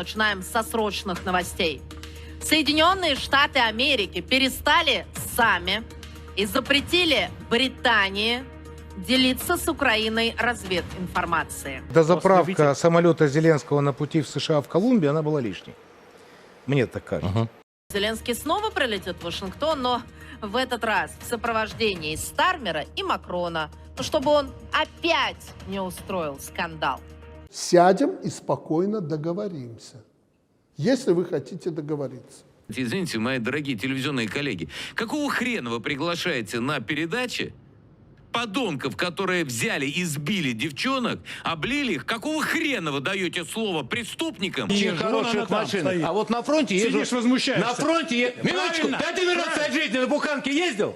Начинаем со срочных новостей. Соединенные Штаты Америки перестали сами и запретили Британии делиться с Украиной развединформацией. Дозаправка Витя- самолета Зеленского на пути в США в Колумбии, она была лишней. Мне так кажется. Зеленский снова прилетит в Вашингтон, но в этот раз в сопровождении Стармера и Макрона, ну, чтобы он опять не устроил скандал. Сядем и спокойно договоримся, если вы хотите договориться. Извините, мои дорогие телевизионные коллеги, какого хрена вы приглашаете на передачи подонков, которые взяли и сбили девчонок, облили их? Какого хрена вы даете слово преступникам? Езжу, там машинах. стоит. А вот на фронте езжу. Сидишь, возмущаешься. На фронте е- Минуточку, Правильно, ты один раз в своей жизни на буханке ездил?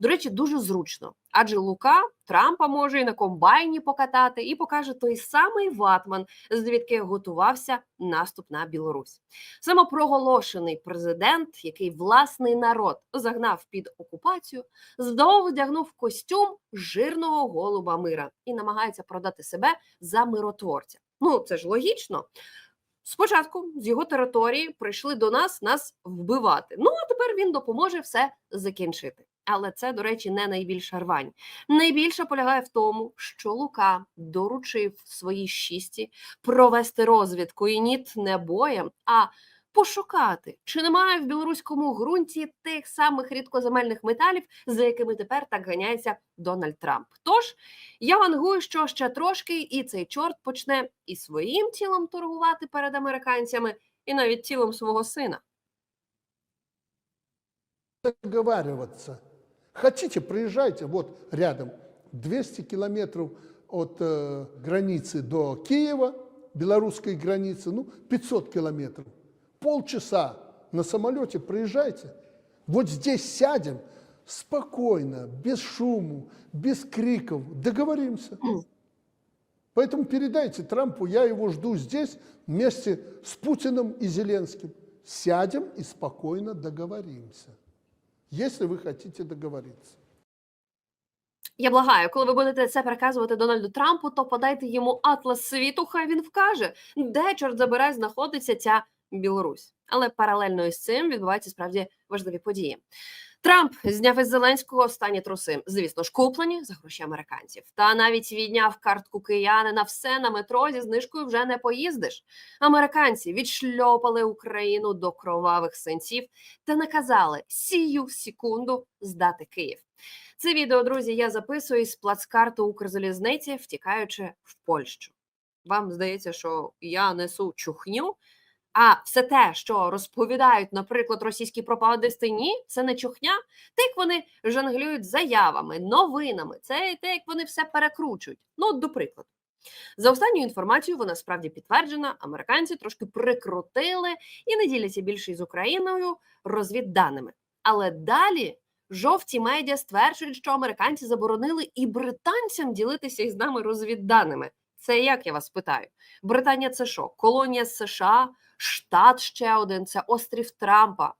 До речі, дуже зручно, адже Лука Трампа може і на комбайні покатати, і покаже той самий ватман, звідки готувався наступ на Білорусь. Самопроголошений президент, який власний народ загнав під окупацію, знову вдягнув костюм жирного голуба мира і намагається продати себе за миротворця. Ну це ж логічно. Спочатку з його території прийшли до нас нас вбивати. Ну а тепер він допоможе все закінчити. Але це, до речі, не найбільша рвань. Найбільше полягає в тому, що Лука доручив своїй шісті провести розвідку і ніт не боєм, а пошукати, чи немає в білоруському ґрунті тих самих рідкоземельних металів, за якими тепер так ганяється Дональд Трамп. Тож я вангую, що ще трошки, і цей чорт почне і своїм тілом торгувати перед американцями, і навіть тілом свого сина. Договариваться. Хотите, проезжайте, вот рядом, 200 километров от э, границы до Киева, белорусской границы, ну, 500 километров. Полчаса на самолете проезжайте. Вот здесь сядем спокойно, без шуму, без криков, договоримся. Поэтому передайте Трампу, я его жду здесь вместе с Путиным и Зеленским. Сядем и спокойно договоримся, если вы хотите договориться. Я благаю, коли ви будете це переказувати Дональду Трампу, то подайте йому атлас світу, хай він вкаже, де чорт забирай знаходиться ця Білорусь. Але паралельно із цим відбуваються справді важливі події. Трамп зняв із Зеленського останні труси, звісно ж, куплені за гроші американців. Та навіть відняв картку киянина все на метро зі знижкою вже не поїздиш. Американці відшльопали Україну до кровавих синців та наказали сію секунду здати Київ. Це відео, друзі, я записую із плацкарту Укрзалізниці, втікаючи в Польщу. Вам здається, що я несу чухню, а все те, що розповідають, наприклад, російські пропагандисти, ні, це не чухня. Те, як вони жонглюють заявами, новинами, це те, як вони все перекручують. Ну, от, до прикладу. За останньою інформацією, вона справді підтверджена. Американці трошки прикрутили і не діляться більше із Україною розвідданими. Але далі жовті медіа стверджують, що американці заборонили і британцям ділитися із нами розвідданими. Це як я вас питаю? Британія це що? Колонія США, штат ще один, це острів Трампа.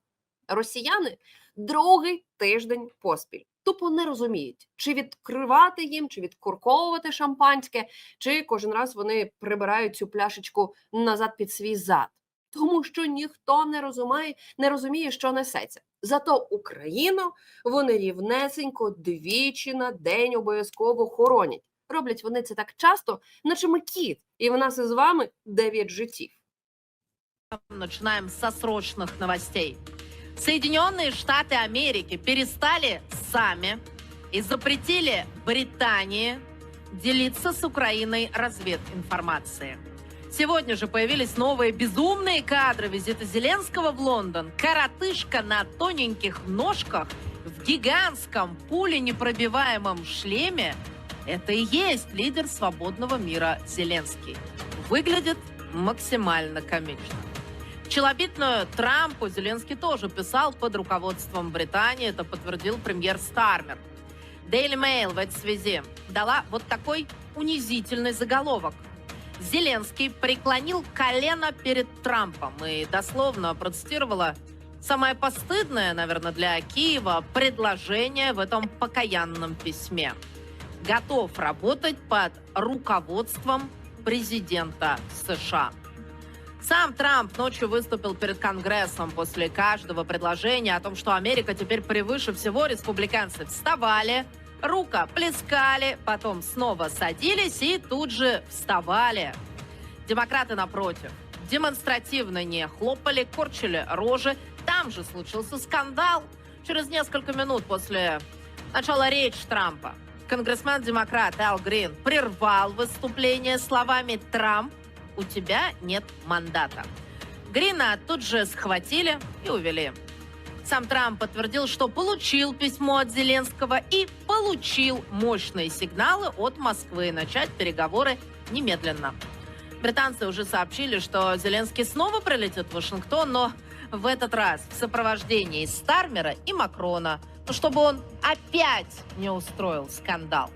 Росіяни другий тиждень поспіль. Тупо не розуміють, чи відкривати їм, чи відкурковувати шампанське, чи кожен раз вони прибирають цю пляшечку назад під свій зад. Тому що ніхто не розуміє, не розуміє, що несеться. Зато Україну вони рівнесенько двічі на день обов'язково хоронять. Роблять вони це так часто, наче ми кіт, і в нас із вами дев'ять життів. Начинаем со срочных новостей. Соединенные Штаты Америки перестали сами и запретили Британии делиться с Украиной развединформацией. Сегодня же появились новые безумные кадры визита Зеленского в Лондон. Коротышка на тоненьких ножках в гигантском пуленепробиваемом шлеме – это и есть лидер свободного мира Зеленский. Выглядит максимально комично. Челобитную Трампу Зеленский тоже писал под руководством Британии, это подтвердил премьер Стармер. Daily Mail в этой связи дала вот такой унизительный заголовок. Зеленский преклонил колено перед Трампом и дословно процитировала самое постыдное, наверное, для Киева предложение в этом покаянном письме. Готов работать под руководством президента США. Сам Трамп ночью выступил перед Конгрессом после каждого предложения о том, что Америка теперь превыше всего. Республиканцы вставали, рука плескали, потом снова садились и тут же вставали. Демократы, напротив, демонстративно не хлопали, корчили рожи. Там же случился скандал. Через несколько минут после начала речи Трампа конгрессмен-демократ Ал Грин прервал выступление словами «Трамп, у тебя нет мандата». Грина тут же схватили и увели. Сам Трамп подтвердил, что получил письмо от Зеленского и получил мощные сигналы от Москвы начать переговоры немедленно. Британцы уже сообщили, что Зеленский снова прилетит в Вашингтон, но в этот раз в сопровождении Стармера и Макрона, чтобы он опять не устроил скандал.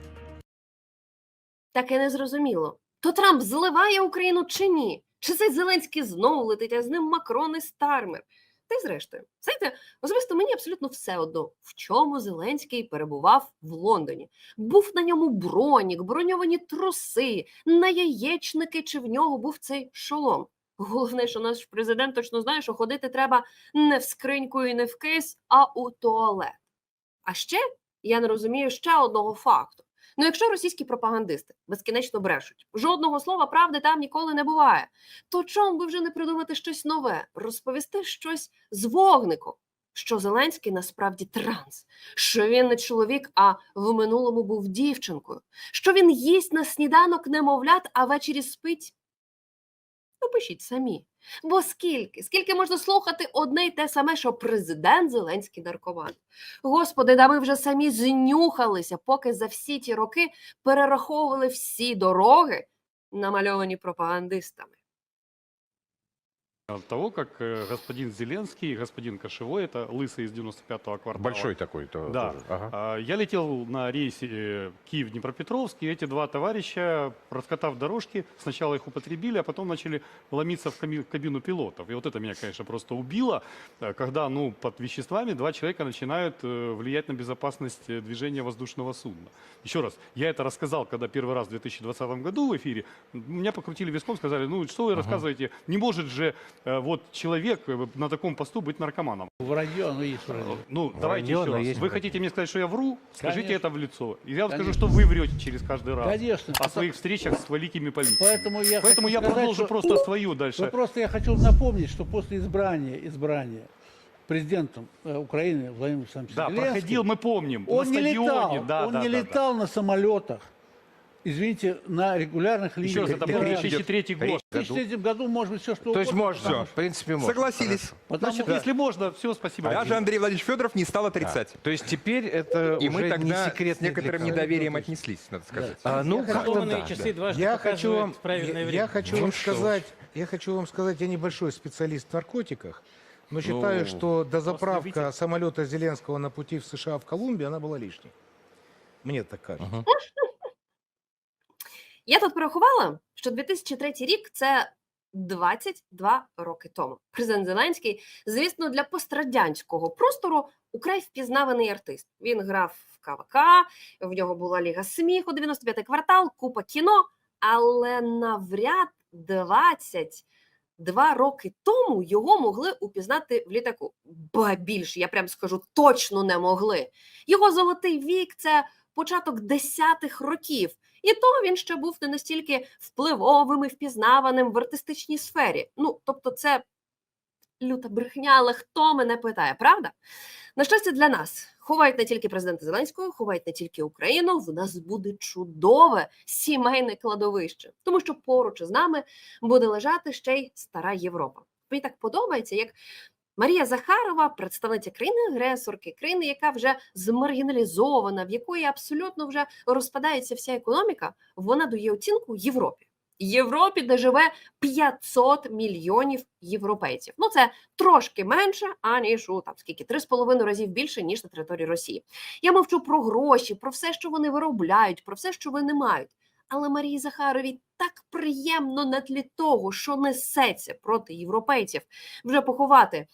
Таке не зрозуміло. То Трамп зливає Україну чи ні? Чи цей Зеленський знову летить, а з ним Макрон і Стармер? Та й зрештою, знаєте, особисто мені абсолютно все одно, в чому Зеленський перебував в Лондоні. Був на ньому бронік, броньовані труси, на яєчники, чи в нього був цей шолом. Головне, що наш президент точно знає, що ходити треба не в скриньку і не в кейс, а у туалет. А ще я не розумію ще одного факту. Ну, якщо російські пропагандисти безкінечно брешуть, жодного слова правди там ніколи не буває, то чому би вже не придумати щось нове, розповісти щось з вогником? Що Зеленський насправді транс, що він не чоловік, а в минулому був дівчинкою, що він їсть на сніданок немовлят, а ввечері спить. Ну, пишіть самі. Бо скільки, скільки можна слухати одне й те саме, що президент Зеленський наркоман? Господи, да ми вже самі знюхалися, поки за всі ті роки перераховували всі дороги, намальовані пропагандистами. От того, как э, господин Зеленский и господин Кошевой, это лысый из 95-го квартала. Большой такой то, Да. тоже. Ага. А, Я летел на рейсе э, Киев-Днепропетровск, и эти два товарища, раскатав дорожки, сначала их употребили, а потом начали ломиться в кабину пилотов. И вот это меня, конечно, просто убило, э, когда ну, под веществами два человека начинают э, влиять на безопасность э, движения воздушного судна. Еще раз, я это рассказал, когда первый раз в 2020 году в эфире, меня покрутили виском, сказали, ну что вы рассказываете, не может же э, вот человек э, на таком посту быть наркоманом. Вранье, оно есть вранье. Ну, давайте Вранье, еще но раз. Вы вранье. хотите мне сказать, что я вру? Скажите Конечно. это в лицо. И я вам скажу, Конечно. что вы врете через каждый раз. Конечно. О своих встречах с великими политиками. Поэтому я Поэтому я сказать, продолжу что- просто свою дальше. Ну, просто я хочу напомнить, что после избрания, избрания президентом э, Украины Владимиром Александровичем Да, Зеленским, проходил, мы помним. он на не стадионе. летал, Да, он да, не да, да. летал на самолетах, извините, на регулярных линиях. Еще раз, это был Террористов. 2003 год. В 2003 году может быть все что То есть угодно, можно. потому в принципе, можно. Согласились. Потому Значит, что- если можно, все, спасибо. Даже Андрей Владимирович Федоров не стал отрицать. То есть теперь это И уже мы тогда не с секрет для некоторым недоверием отнеслись, надо сказать. А, ну, Я как-то да. часы да. Я хочу вам, правильное я, время. я хочу Ну вам сказать, я хочу вам сказать, я небольшой специалист в наркотиках, но считаю, Ну, что дозаправка самолета Зеленского на пути в США в Колумбии, она была лишней. Мне так кажется. Ага. Я тут порахувала, що 2003 рік це 22 роки тому. Президент Зеленський, звісно, для пострадянського простору украй впізнаваний артист. Він грав в КВК, в нього була Ліга сміху, 95-й квартал, купа кіно, але навряд 22 роки тому його могли упізнати в літаку. Ба більше, я прям скажу, точно не могли. Його золотий вік це початок десятих років. І то він ще був не настільки впливовим і впізнаваним в артистичній сфері. Ну, тобто, це люта брехня, але хто мене питає, правда? На щастя, для нас ховають не тільки президента Зеленського, ховають не тільки Україну. В нас буде чудове сімейне кладовище, тому що поруч із нами буде лежати ще й стара Європа. Мені так подобається, як Марія Захарова, представниця країни-агресорки, країни, яка вже змаргіналізована, в якої абсолютно вже розпадається вся економіка, вона дає оцінку Європі. Європі, де живе 500 мільйонів європейців. Ну це трошки менше, аніж у там скільки 3,5 разів більше ніж на території Росії. Я мовчу про гроші, про все, що вони виробляють, про все, що вони мають. Але Марії Захаровій так приємно на тлі того, що несеться проти європейців, вже поховати,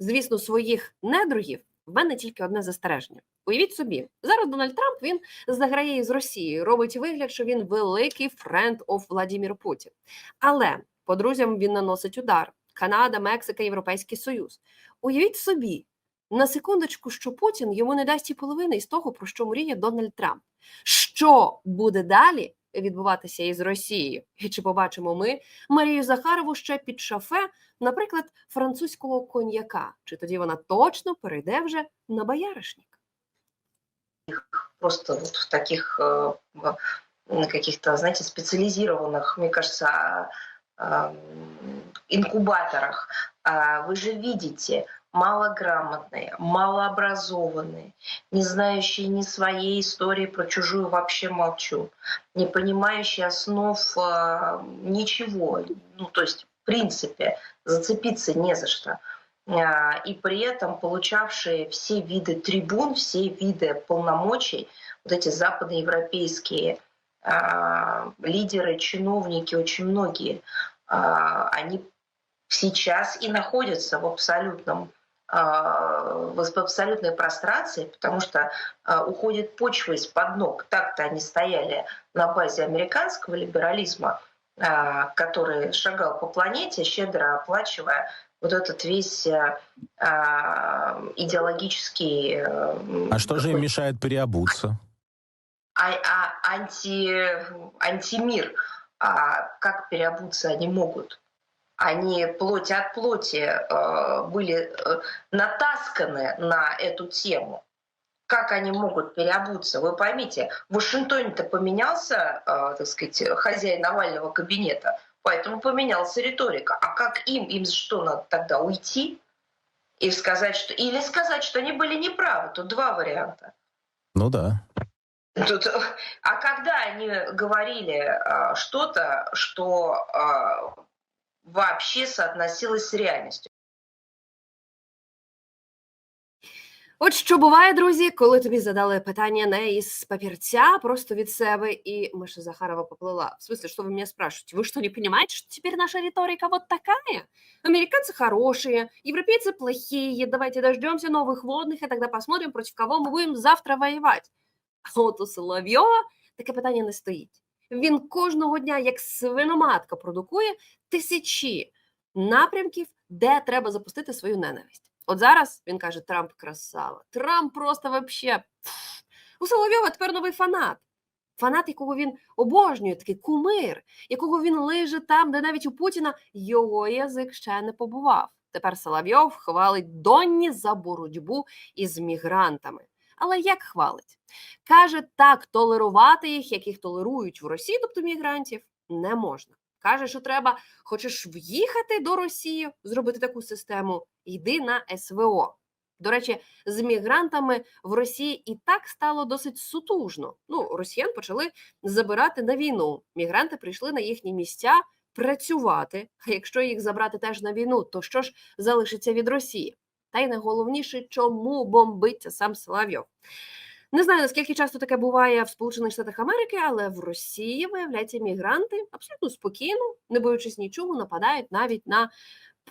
звісно, своїх недругів. В мене тільки одне застереження: Уявіть собі, зараз Дональд Трамп він заграє із Росією, робить вигляд, що він великий френд оф Владімір Путін. Але по друзям він наносить удар: Канада, Мексика, Європейський Союз. Уявіть собі, на секундочку, що Путін йому не дасть і половини із того, про що мріє Дональд Трамп. Що буде далі відбуватися із Росією? І чи побачимо ми Марію Захарову ще під шафе, наприклад, французького коньяка? Чи тоді вона точно перейде вже на бояришник? просто вот в таких э, в- м, каких-то, знаете, специализированных, мне кажется, а, ам, инкубаторах. А Вы же видите, малограмотные, малообразованные, не знающие ни своей истории, про чужую вообще молчу, не понимающие основ а, ничего, ну, то есть, в принципе, зацепиться не за что. А, и при этом получавшие все виды трибун, все виды полномочий, вот эти западноевропейские а, лидеры, чиновники, очень многие, они сейчас и находятся в абсолютном в абсолютной прострации, потому что а, уходит почва из-под ног. Так-то они стояли на базе американского либерализма, а, который шагал по планете, щедро оплачивая вот этот весь э, а, идеологический... э, А что же им мешает переобуться? а- а- анти, антимир. А как переобуться они могут? Они плоть от плоти э, были э, натасканы на эту тему. Как они могут переобуться? Вы поймите, в Вашингтоне-то поменялся, э, так сказать, хозяин овального кабинета, поэтому поменялась риторика. А как им? Им что, надо тогда уйти? И сказать, что... Или сказать, что они были неправы. Тут два варианта. Ну да. Тут, а когда они говорили а, что-то, что а, вообще соотносилось с реальностью? От що буває, друзі, коли тобі задали питання не із папірця, а просто від себе, і Маша Захарова поплыла. В смысле, что вы меня спрашиваете? Вы что, не понимаете, что теперь наша риторика вот такая? Американцы хорошие, европейцы плохие, давайте дождемся новых водных, и тогда посмотрим, против кого мы будем завтра воевать. А от у Соловйова таке питання не стоїть. Він кожного дня, як свиноматка, продукує тисячі напрямків, де треба запустити свою ненависть. От зараз він каже: Трамп красава. Трамп просто вообще. У Соловйова тепер новий фанат. Фанат, якого він обожнює, такий кумир, якого він лиже там, де навіть у Путіна його язик ще не побував. Тепер Соловйов хвалить Донні за боротьбу із мігрантами. Але як хвалить? Каже, так толерувати їх, яких толерують в Росії, тобто мігрантів, не можна. Каже, що треба, хочеш в'їхати до Росії, зробити таку систему, йди на СВО. До речі, з мігрантами в Росії і так стало досить сутужно. Ну, росіян почали забирати на війну. Мігранти прийшли на їхні місця працювати. А якщо їх забрати теж на війну, то що ж залишиться від Росії? Та й найголовніше, чому бомбиться сам Соловйов. Не знаю, наскільки часто таке буває в Сполучених Штатах Америки, але в Росії, виявляється, мігранти абсолютно спокійно, не боючись нічого, нападають навіть на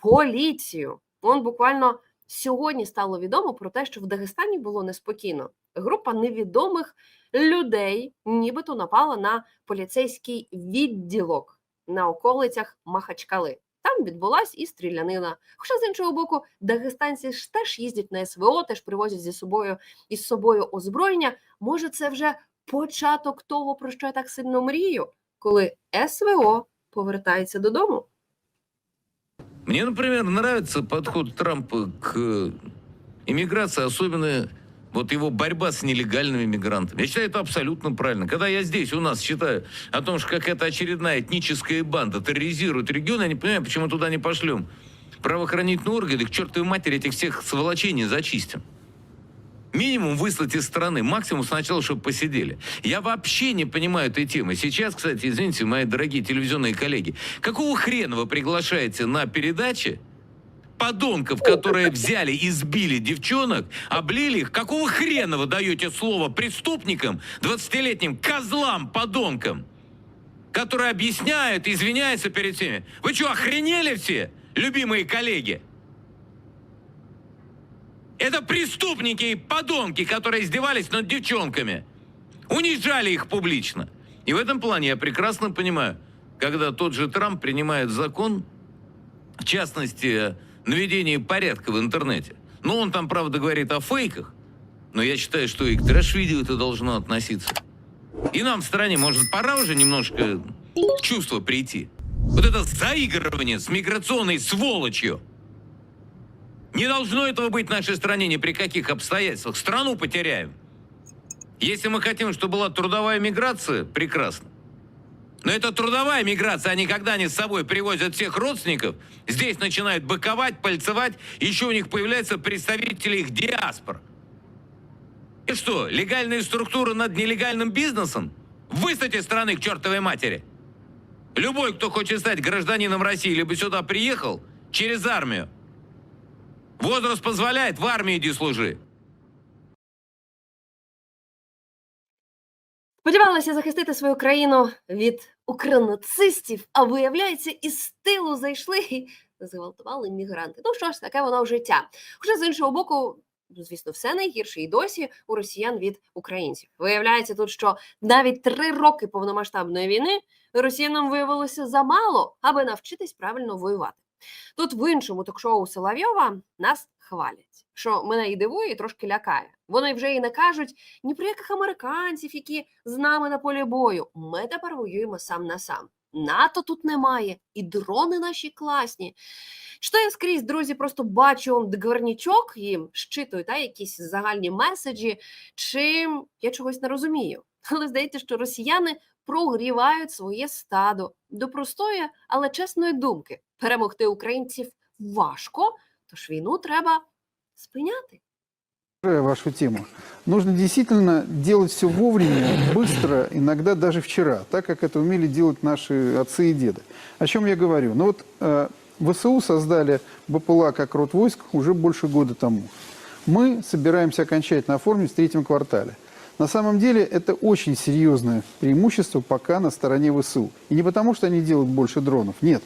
поліцію. Он буквально сьогодні стало відомо про те, що в Дагестані було неспокійно. Група невідомих людей нібито напала на поліцейський відділок на околицях Махачкали. Там відбулась і стрілянина. Хоча з іншого боку, дагестанці ж теж їздять на СВО, теж привозять зі собою із собою озброєння. Може, це вже початок того, про що я так сильно мрію, коли СВО повертається додому. Мне, например, нравится подход Трампа к иммиграции, особенно вот его борьба с нелегальными мигрантами. Я считаю, это абсолютно правильно. Когда я здесь у нас читаю о том, что какая-то очередная этническая банда терроризирует регион, я не понимаю, почему туда не пошлем правоохранительные органы, к чертовой матери этих всех сволочей не зачистим. Минимум выслать из страны, максимум сначала, чтобы посидели. Я вообще не понимаю этой темы. Сейчас, кстати, извините, мои дорогие телевизионные коллеги, какого хрена вы приглашаете на передачи подонков, которые взяли и сбили девчонок, облили их? Какого хрена вы даете слово преступникам, 20-летним козлам, подонкам, которые объясняют, извиняются перед всеми? Вы что, охренели все, любимые коллеги? Это преступники и подонки, которые издевались над девчонками. Унижали их публично. И в этом плане я прекрасно понимаю, когда тот же Трамп принимает закон, в частности, наведении порядка в интернете. Ну, он там, правда, говорит о фейках, но я считаю, что и к трэш-видео это должно относиться. И нам в стране, может, пора уже немножко чувство прийти. Вот это заигрывание с миграционной сволочью. Не должно этого быть в нашей стране ни при каких обстоятельствах. Страну потеряем. Если мы хотим, чтобы была трудовая миграция, прекрасно. Но это трудовая миграция, они когда они с собой привозят всех родственников, здесь начинают быковать, пальцевать, еще у них появляются представители их диаспор. И что, легальные структуры над нелегальным бизнесом? Выставьте страны к чертовой матери. Любой, кто хочет стать гражданином России, либо сюда приехал, через армию. Возраст позволяет, в армии иди служи. Сподівалися захистити свою країну від укранацистів, а виявляється, із тилу зайшли і зґвалтували мігранти. Ну що ж, таке воно в життя. Хоча з іншого боку, ну, звісно, все найгірше і досі у росіян від українців. Виявляється тут, що навіть три роки повномасштабної війни росіянам виявилося замало, аби навчитись правильно воювати. Тут в іншому ток-шоу Соловйова нас хвалять, що мене і дивує, і трошки лякає. Вони вже і не кажуть ні про яких американців, які з нами на полі бою. Ми тепер воюємо сам на сам. НАТО тут немає, і дрони наші класні. Що я скрізь, друзі, просто бачу дгвернічок і щитую та, якісь загальні меседжі, чи я чогось не розумію. Але здається, що росіяни прогрівають своє стадо до простої, але чесної думки. Перемогти українців важко, тож війну треба спиняти. Вашу тему. Нужно действительно делать все вовремя, быстро, иногда даже вчера, так как это умели делать наши отцы и деды. О чем я говорю? Ну вот э, ВСУ создали БПЛА как род войск уже больше года тому. Мы собираемся окончательно оформить в третьем квартале. На самом деле это очень серьезное преимущество пока на стороне ВСУ. И не потому, что они делают больше дронов, нет.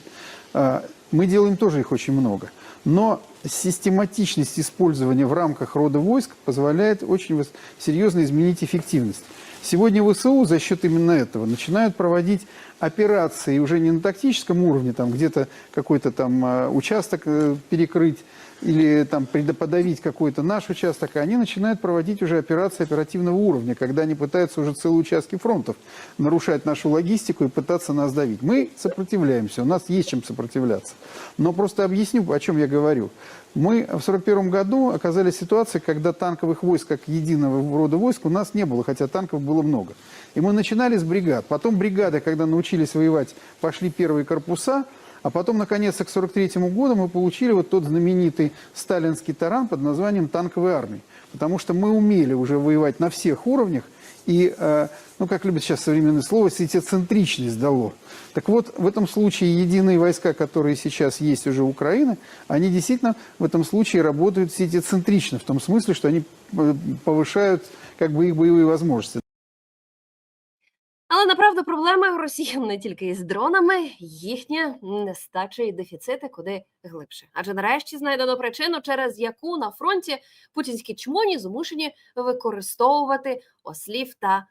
А, Мы делаем тоже их очень много. Но систематичность использования в рамках рода войск позволяет очень серьезно изменить эффективность. Сегодня ВСУ за счет именно этого начинают проводить операции уже не на тактическом уровне, там где-то какой-то там э, участок э, перекрыть или там предо- подавить какой-то наш участок, а они начинают проводить уже операции оперативного уровня, когда они пытаются уже целые участки фронтов нарушать нашу логистику и пытаться нас давить. Мы сопротивляемся, у нас есть чем сопротивляться. Но просто объясню, о чем я говорю. Мы в 1941 году оказались в ситуации, когда танковых войск, как единого рода войск, у нас не было, хотя танков было много. И мы начинали с бригад. Потом бригады, когда научились воевать, пошли первые корпуса, а потом, наконец, к 1943 году мы получили вот тот знаменитый сталинский таран под названием танковой армии. Потому что мы умели уже воевать на всех уровнях, и, э, ну, как любят сейчас современное слово, сетецентричность дало. Так вот, в этом случае единые войска, которые сейчас есть уже Украины, они действительно в этом случае работают сетецентрично, в том смысле, что они э, повышают как бы их боевые возможности. Але направду проблема у росіян не тільки із дронами, їхня нестача і дефіцити куди глибше. Адже нарешті знайдено причину, через яку на фронті путінські чмоні змушені використовувати ослів та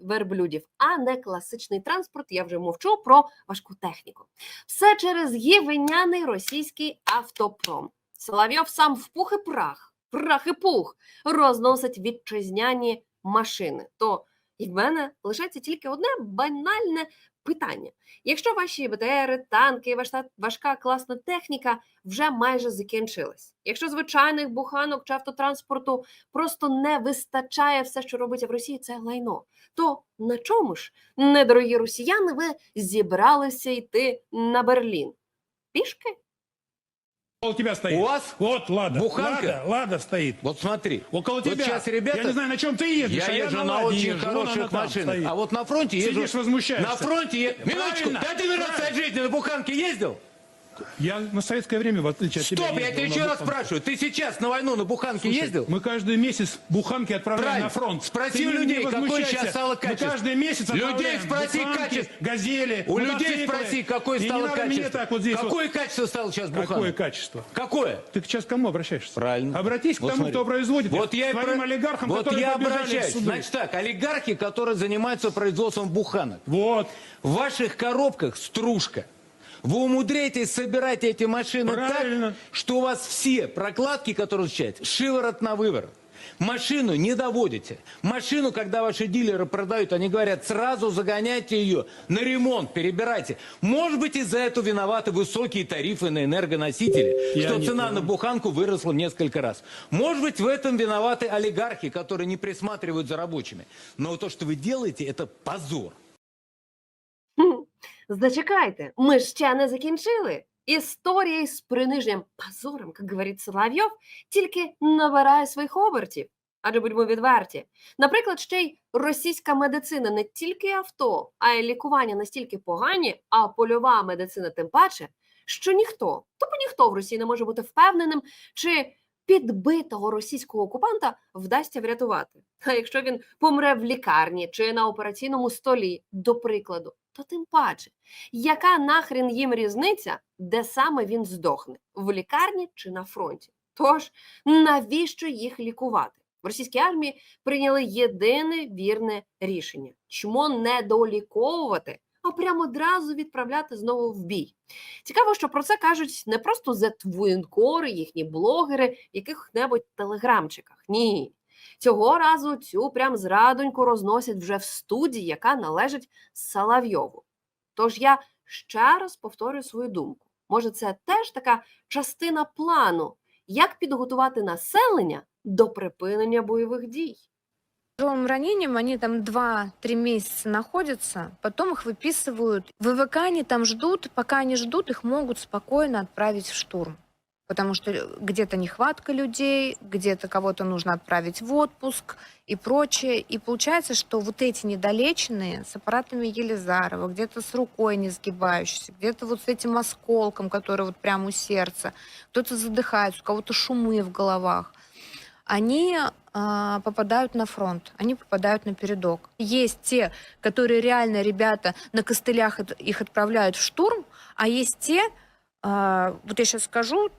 верблюдів, а не класичний транспорт. Я вже мовчу про важку техніку. Все через гівеняний російський автопром. Соловйов сам в пух і прах, прах і пух розносить вітчизняні машини. То і в мене лишається тільки одне банальне питання: якщо ваші БТРи, танки, важка, важка класна техніка вже майже закінчилась, якщо звичайних буханок чи автотранспорту просто не вистачає все, що робиться в Росії, це лайно. То на чому ж, недорогі росіяни, ви зібралися йти на Берлін? Пішки? Около тебя стоит. У вас Вот Лада. буханка? Лада, Лада стоит. Вот смотри. Около вот тебя. сейчас ребята... Я не знаю, на чем ты едешь. Я а езжу на, на очень езжу, хороших машинах. А вот на фронте езжу... Сидишь, возмущаешься. На фронте... е- Минуточку, ты один раз от жизни на буханке ездил? Я на советское время, в отличие от тебя, Стоп, я ездил тебя еще раз спрашиваю. Ты сейчас на войну на Буханке Слушай, ездил? Мы каждый месяц буханки отправляем Правильно. на фронт. Спроси Ты у людей, возмущайся. сейчас стало Мы качество. каждый месяц Людей спроси буханки, качество. газели. У людей спроси, какое И стало качество. так вот здесь вот- Какое качество стало сейчас Буханка? Какое качество? Какое? Ты сейчас к кому обращаешься? Правильно. Обратись к Вот тому, смотри. кто производит. Вот я к про- олигархам, Вот я обращаюсь. Значит так, олигархи, которые занимаются производством буханок. Вот. В ваших коробках стружка. Вы умудряетесь собирать эти машины Правильно. так, что у вас все прокладки, которые изучаете, шиворот на выворот. Машину не доводите. Машину, когда ваши дилеры продают, они говорят, сразу загоняйте ее на ремонт, перебирайте. Может быть, из-за этого виноваты высокие тарифы на энергоносители, Я что цена понял. на буханку выросла в несколько раз. Может быть, в этом виноваты олигархи, которые не присматривают за рабочими. Но то, что вы делаете, это позор. Зачекайте, ми ще не закінчили. Історія із приниженням позором, як говорить Соловйов, тільки набирає своїх обертів. Адже будьмо відверті. Наприклад, ще й російська медицина не тільки авто, а й лікування настільки погані, а польова медицина тим паче, що ніхто, тобто ніхто в Росії не може бути впевненим, чи підбитого російського окупанта вдасться врятувати. А якщо він помре в лікарні чи на операційному столі, до прикладу, то тим паче, яка нахрен їм різниця, де саме він здохне в лікарні чи на фронті? Тож навіщо їх лікувати? В російській армії прийняли єдине вірне рішення: чмо не доліковувати, а прямо одразу відправляти знову в бій. Цікаво, що про це кажуть не просто зетвоєнкори, їхні блогери в яких-небудь телеграмчиках. Ні. Цього разу цю прям зрадоньку розносять вже в студії, яка належить Соловйову. Тож я ще раз повторюю свою думку. Може, це теж така частина плану, як підготувати населення до припинення бойових дій. тяжелым ранением они там 2-3 месяца находятся, потом их выписывают. ВВК они там ждут, пока они ждут, их могут спокойно отправить в штурм. Потому что э, где-то нехватка людей, где-то кого-то нужно отправить в отпуск и прочее. И получается, что вот эти недолеченные с аппаратами Елизарова, где-то с рукой не сгибающейся, где-то вот с этим осколком, который вот прямо у сердца, кто-то задыхается, у кого-то шумы в головах, они а, попадают на фронт, они попадают на передок. Есть те, которые реально, ребята, на костылях их отправляют в штурм, а есть те, а, вот я сейчас скажу,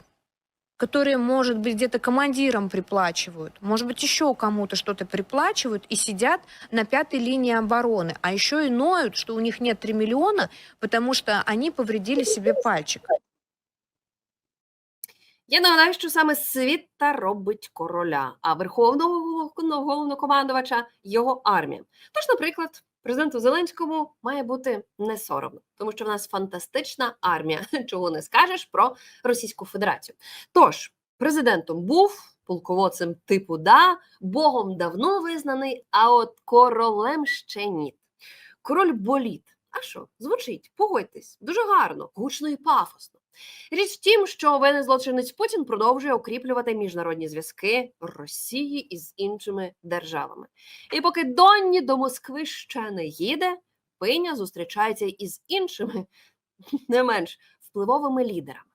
которые, может быть, где-то командирам приплачивают, может быть, еще кому-то что-то приплачивают и сидят на пятой линии обороны, а еще и ноют, что у них нет 3 миллиона, потому что они повредили себе пальчик. Я нагадаю, що саме світа робить короля, а верховного головно- головнокомандувача його армія. Тож, наприклад, президенту Зеленському має бути не соромно, тому що в нас фантастична армія, чого не скажеш про Російську Федерацію. Тож, президентом був полководцем типу да, богом давно визнаний, а от королем ще ні. Король боліт. А що, звучить, погодьтесь, дуже гарно, гучно і пафосно. Річ в тім, що воєнний злочинець Путін продовжує укріплювати міжнародні зв'язки Росії із іншими державами. І поки Донні до Москви ще не їде, Пиня зустрічається із іншими, не менш впливовими лідерами.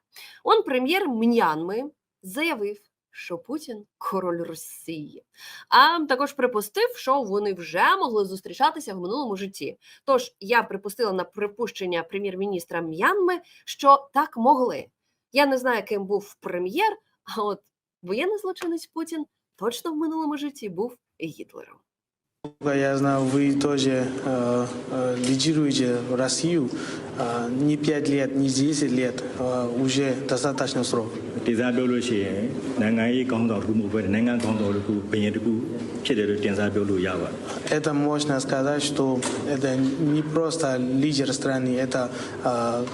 Он прем'єр М'янми заявив, що Путін король Росії, а також припустив, що вони вже могли зустрічатися в минулому житті. Тож я припустила на припущення прем'єр-міністра М'янми, що так могли. Я не знаю, ким був прем'єр, а от воєнний злочинець Путін точно в минулому житті був Гітлером. Я знаю, вы тоже э, э, лидируете Россию э, не 5 лет, не 10 лет, э, уже достаточно срок. ဒေသပြောလို့ရှိရင်နိုင်ငံရေးကောင်းဆောင်တစ်ခုမဟုတ်ဘဲနိုင်ငံကောင်းဆောင်တစ်ခုဘယင်တစ်ခုဖြစ်တယ်လို့တင်စားပြောလို့ရပါတယ် Это можно сказать, что это не просто лидер страны, это э,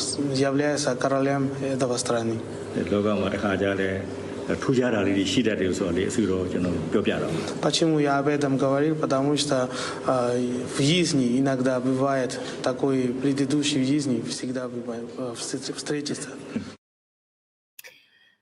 с- является королем этого страны. လောကမှာတစ်ခါကြားလဲ ထူးခြားတာလေးတွေရှိတတ်တယ်ဆိုတော့လေအစီတော့ကျွန်တော်ပြောပြတော့ Почему я об этом говорил? Потому что э, в жизни иногда бывает такой предыдущей жизни всегда бывает, э, встр- встретиться.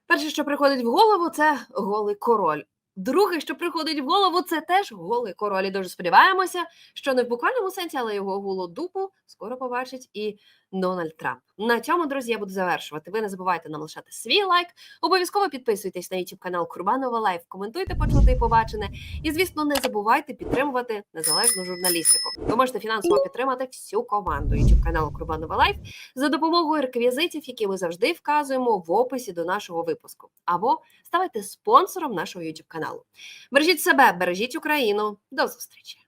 Перше, що приходить в голову, це голий король. Друге, що приходить в голову, це теж голий король. І дуже сподіваємося, що не в буквальному сенсі, але його голодупу скоро побачить і Дональд Трамп. На цьому, друзі, я буду завершувати. Ви не забувайте нам лишати свій лайк. Обов'язково підписуйтесь на YouTube канал Курбанова Лайф, коментуйте, почути і побачене. І, звісно, не забувайте підтримувати незалежну журналістику. Ви можете фінансово підтримати всю команду YouTube каналу Курбанова Лайф за допомогою реквізитів, які ми завжди вказуємо в описі до нашого випуску, або ставайте спонсором нашого YouTube каналу. Бережіть себе, бережіть Україну. До зустрічі!